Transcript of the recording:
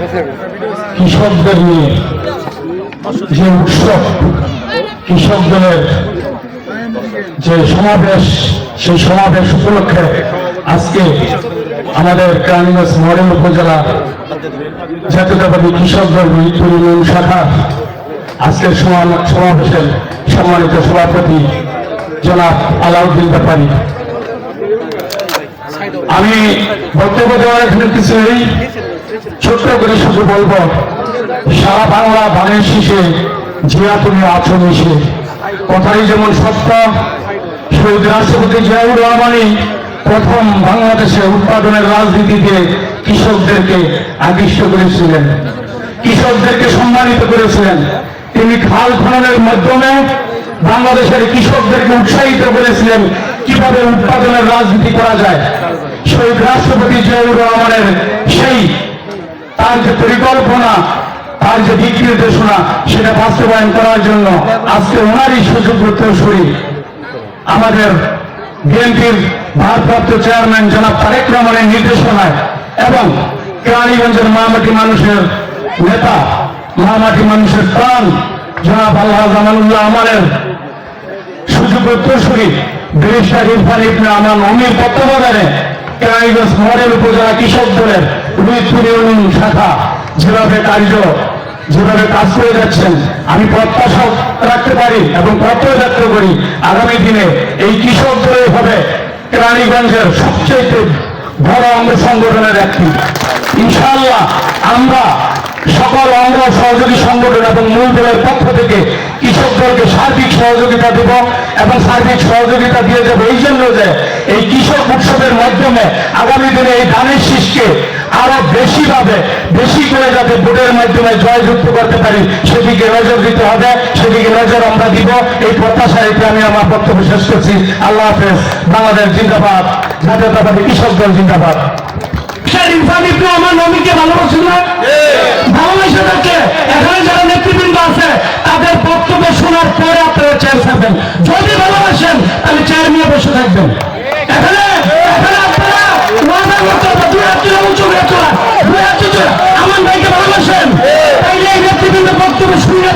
কৃষকদের নিয়ে যে উৎসব, কৃষকদের যে সমাবেশ, সেই সমাবেশ উপলক্ষে আজকে আমাদের কেরানীগঞ্জ মডেল উপজেলা জাতীয়তাবাদী কৃষক দল মিরপুর ইউনিয়ন শাখা আজকের সমাবেশের সম্মানিত সভাপতি জনাব আলাউদ্দিন ব্যাপারী। আমি বক্তব্য দেওয়ার এখানে কিছু নেই। ছোট্ট করে শুধু বলব, সারা বাংলা ধানের শীষে জিয়া তুমি আছো মিশে। কথাই যেমন সত্য, শহীদ রাষ্ট্রপতি জিয়াউর রহমানই প্রথম বাংলাদেশে উৎপাদনের রাজনীতিতে কৃষকদেরকে আকৃষ্ট করেছিলেন। কৃষকদেরকে সম্মানিত করেছিলেন। তিনি খাল খননের মাধ্যমে বাংলাদেশের কৃষকদেরকে উৎসাহিত করেছিলেন কীভাবে উৎপাদনের রাজনীতি করা যায়। শহীদ রাষ্ট্রপতি জিয়াউর রহমানের সেই তার যে পরিকল্পনা, তার যে দিক নির্দেশনা, সেটা বাস্তবায়ন করার জন্য আজকে ওনারই সুযোগ উত্তরসূরি আমাদের বিএনপির ভারপ্রাপ্ত চেয়ারম্যান জনাব তারেক রহমানের নির্দেশনায় এবং কেরানীগঞ্জের মামাটি মানুষের নেতা, মামাটি মানুষের প্রাণ, জনাব আল্লাহ জামানুল্লাহ আমানের সুযোগ উত্তরসূরি ব্যারিস্টার ইরফান ইবনে আমান অমির তত্ত্বাবধানে কেরানীগঞ্জ উপজেলা কৃষক দলের ইউনিয়ন শাখা যেভাবে কার্য যেভাবে কাজ করে যাচ্ছেন, আমি প্রত্যাশা রাখতে পারি এবং প্রত্যয় করি, আগামী দিনে এই কৃষক দলের হবে কেরানীগঞ্জের সবচেয়ে বড় অঙ্গ সংগঠনের একটি। ইনশাআল্লাহ আমরা সকল অঙ্গ সহযোগী সংগঠন এবং মূল দলের পক্ষ থেকে কৃষক দলকে সার্বিক সহযোগিতা দেব এবং সার্বিক সহযোগিতা দিয়ে যাব এই জন্য যে এই কৃষক উৎসবের মাধ্যমে আগামী দিনে এই ধানের শীষকে আরও বেশি ভাবে বেশি করে যাতে ভোটের মাধ্যমে জয়যুক্ত করতে পারি সেদিকে নজর দিতে হবে সেদিকে নজর আমরা দিব। এই প্রত্যাশা রেখে আমি আমার বক্তব্য শেষ করছি। আল্লাহ হাফেজ। বাংলাদেশ জিন্দাবাদ জাতীয়তাবাদী কৃষক দল জিন্দাবাদ। ইবনে আমার নবীকে ভালোবাসেন না? ভালোবাসে তাকে এখানে যারা নেতৃবৃন্দ আছে তাদের বক্তব্য শোনার পরে আপনারা চেয়ার ছাড়বেন। যদি ভালোবাসেন তাহলে চেয়ার নিয়ে বসে থাকবেন। এই